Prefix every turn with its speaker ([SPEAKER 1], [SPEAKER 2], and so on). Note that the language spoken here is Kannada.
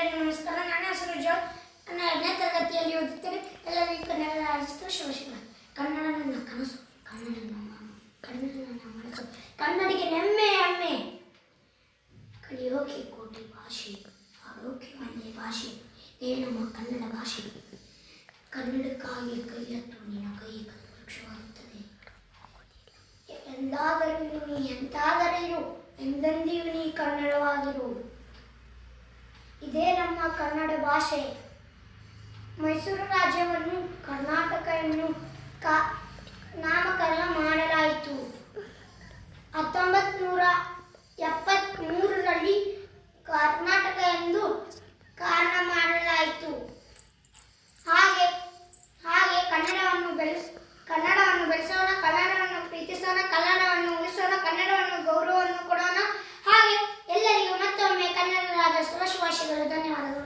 [SPEAKER 1] ಎಲ್ಲರಿಗೂ ನಮಸ್ಕಾರ. ನನ್ನ ಹೆಸರು ಜೋ. ನನ್ನ ಎರಡನೇ ತರಗತಿಯಲ್ಲಿ ಓದುತ್ತೇನೆ. ಎಲ್ಲರಿಗೂ ಕನ್ನಡ ರಾಜ್ಯೋತ್ಸವ ಶಿವಶಿವ. ಕನ್ನಡ ನನ್ನ ಕನಸು. ಕನ್ನಡ ನನ್ನ ಕನ್ನಡ ನನ್ನ ಮನಸ್ಸು. ಕನ್ನಡಿಗೆ ನೆಮ್ಮೆ, ಹೆಮ್ಮೆ. ಕಲಿಯೋಕೆ ಕೋಟಿ ಭಾಷೆ. ಆಡೋಕೆ ಒಂದೇ ಭಾಷೆ. ಇದೇ ನಮ್ಮ ಕನ್ನಡ ಭಾಷೆ. ಕನ್ನಡಕ್ಕಾಗಿ ಕೈ ಹತ್ತು ನಿನ್ನ ಕೈ ವೃಕ್ಷವಾಗುತ್ತದೆ ಎಂದಾದರೂ ನೀ ಎಂತಾದರೂ ಇರು. ಎಂದೆಂದಿಗೂ ನೀ ಕನ್ನಡವಾಗಿರು. ಇದೇ ಕನ್ನಡ ಭಾಷೆ. ಮೈಸೂರು ರಾಜ್ಯವನ್ನು ಕರ್ನಾಟಕ ಎಂದು ನಾಮಕರಣ ಮಾಡಲಾಯಿತು. ಹತ್ತೊಂಬತ್ತು ಗೌರವವನ್ನು ಕೊಡೋಣ ಹಾಗೆ ಎಲ್ಲರಿಗೂ ಮತ್ತೊಮ್ಮೆ ಕನ್ನಡ ರಾಜ್ಯೋತ್ಸವ ಶುಭಾಶಯಗಳು ಧನ್ಯವಾದಗಳು